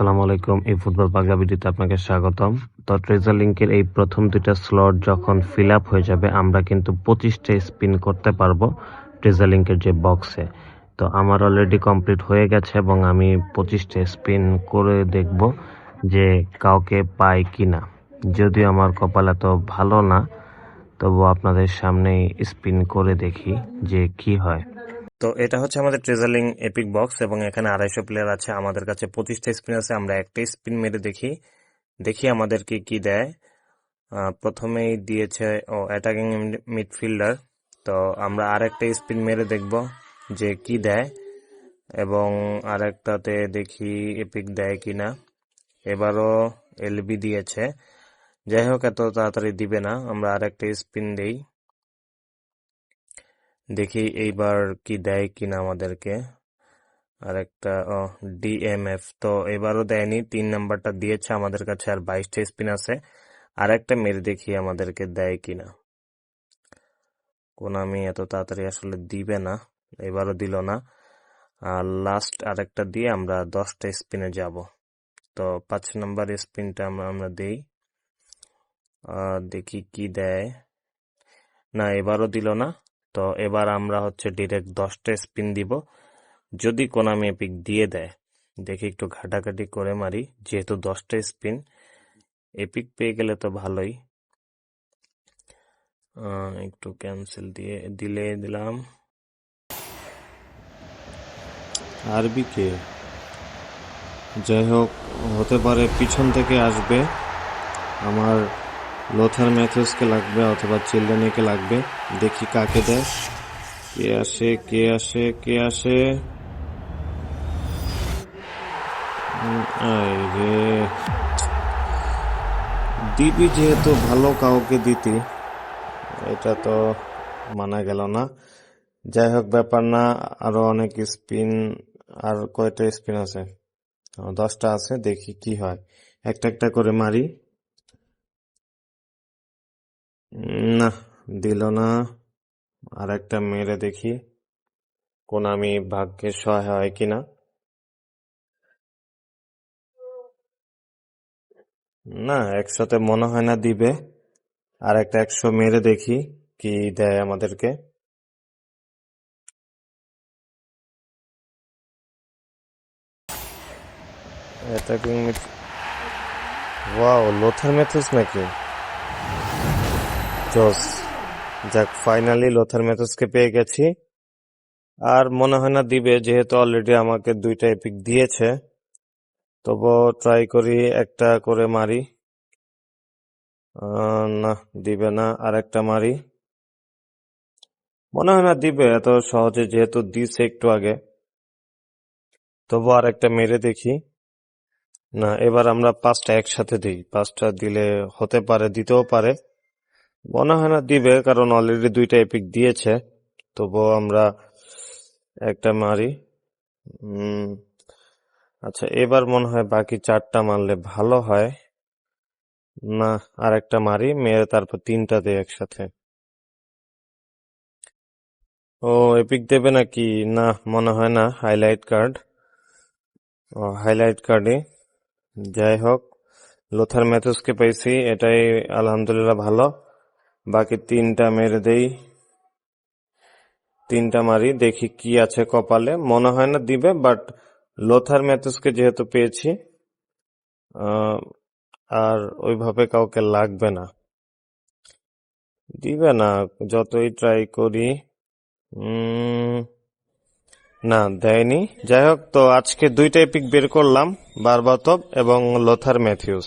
আসসালামু আলাইকুম। এই ফুটবল পাগলা ভিডিওতে আপনাকে স্বাগতম। তো ট্রেজার লিঙ্কের এই প্রথম দুইটা স্লট যখন ফিল আপ হয়ে যাবে, আমরা কিন্তু পঁচিশটা স্পিন করতে পারব ট্রেজার লিঙ্কের যে বক্সে তো আমার অলরেডি কমপ্লিট হয়ে গেছে এবং আমি পঁচিশটা স্পিন করে দেখব যে কাউকে পাই কি না যদিও আমার কপাল এত ভালো না তবু আপনাদের সামনেই স্পিন করে দেখি যে কি হয়। তো এটা হচ্ছে আমাদের ট্রেজারলিং এপিক বক্স এবং এখানে আড়াইশো প্লেয়ার আছে। আমাদের কাছে পঁচিশটা স্পিন আছে, আমরা একটা স্পিন মেরে দেখি। দেখি আমাদেরকে কি দেয়। প্রথমেই দিয়েছে, ও অ্যাটাকিং মিডফিল্ডার তো আমরা আরেকটা স্পিন মেরে দেখব যে কি দেয় এবং আরেকটাতে দেখি এপিক দেয় কি না এবারও এলবি দিয়েছে। যাই হোক, এত তাড়াতাড়ি দিবে না, আমরা আরেকটা স্পিন দেই। দেখি এইবার কি দেয় কিনা আমাদেরকে। আরেকটা, ও, ডিএমএফ তো এবারও দেয়নি, তিন নাম্বারটা দিয়েছে আমাদের কাছে, আর বাইশটা স্পিন আছে। আর একটা মেরে দেখি আমাদেরকে দেয় কিনা। কোনামি এত তাড়াতাড়ি আসলে দিবে না, এবারও দিল না। আর লাস্ট আরেকটা দিয়ে আমরা দশটা স্পিনে যাব। তো পাঁচ নাম্বার স্পিনটা আমরা আমরা দেই। দেখি কি দেয়। না, এবারও দিল না। তো এবার আমরা হচ্ছে ডিরেক্ট দশটা স্পিন দিব। যদি কোনামি এপিক দিয়ে দেয়, দেখি একটু ঘাটাঘাটি করে মারি, যেহেতু দশটা স্পিন এপিক পেয়ে গেলে তো ভালোই। একটু ক্যান্সেল দিয়ে দিলে দিলাম। আরবি কে যাই হোক, হতে পারে পিছন থেকে আসবে। আমার লোথার ম্যাথুসকে লাগবে অথবা চিল্ড্রেনকে লাগবে। দেখি কাকে দেয়। কে আসে কে আসে কে আসে? দিবি যেহেতু ভালো কাউকে দিতি, এটা তো মানা গেল না। যাই হোক, ব্যাপার না, আরও অনেক স্পিন, আর কয়টা স্পিন আছে? দশটা আছে, দেখি কি হয়। একটা একটা করে মারি। না, দিল না। আর একটা মেরে দেখি, কোন আমি ভাগ্যের সহায় হয় কিনা। না, একসাথে মনে হয় না দিবে। আর একটা একশো মেরে দেখি, কি দেয় আমাদেরকে। Attacking mid wow Lothar Matthaus নাকি? জস যাক ফাইনালি লোথার ম্যাথুসকে পেয়ে গেছি। আর মনে হয় না দিবে, যেহেতু অলরেডি আমাকে দুইটা এপিক দিয়েছে। তবুও ট্রাই করি, একটা করে মারি। না, দিবে না, আর একটা মারি। মনে হয় না দিবে, এত সহজে যেহেতু দিছে একটু আগে। তবু আর একটা মেরে দেখি। না, এবার আমরা পাঁচটা একসাথে দিই। পাঁচটা দিলে হতে পারে, দিতেও পারে। মনে হয় না দিবে, কারণ অলরেডি দুইটা এপিক দিয়েছে। তবুও আমরা একটা মারি। আচ্ছা এবার মনে হয় বাকি চারটা মারলে ভালো হয়। না আর একটা মারি, মেরে তারপর তিনটা দেই একসাথে। ও এপিক দেবে নাকি? না মনে হয় না হাইলাইট কার্ড ও হাইলাইট কার্ডে যাই হোক, লোথার ম্যাথসকে পেয়েছি, এটাই আলহামদুলিল্লাহ ভালো। বাকি তিনটা মেরে দেই। তিনটা মারি, দেখি কি আছে কপালে। মনে হয় না দিবে বাট লোথার ম্যাথুসকে যেহেতু পেয়েছি আর ওইভাবে কাউকে লাগবে না। দিবে না, যতই ট্রাই করি না, দেয়নি। যাই হোক, তো আজকে দুইটা এপিক বের করলাম, বারবাতব এবং লোথার ম্যাথিউস।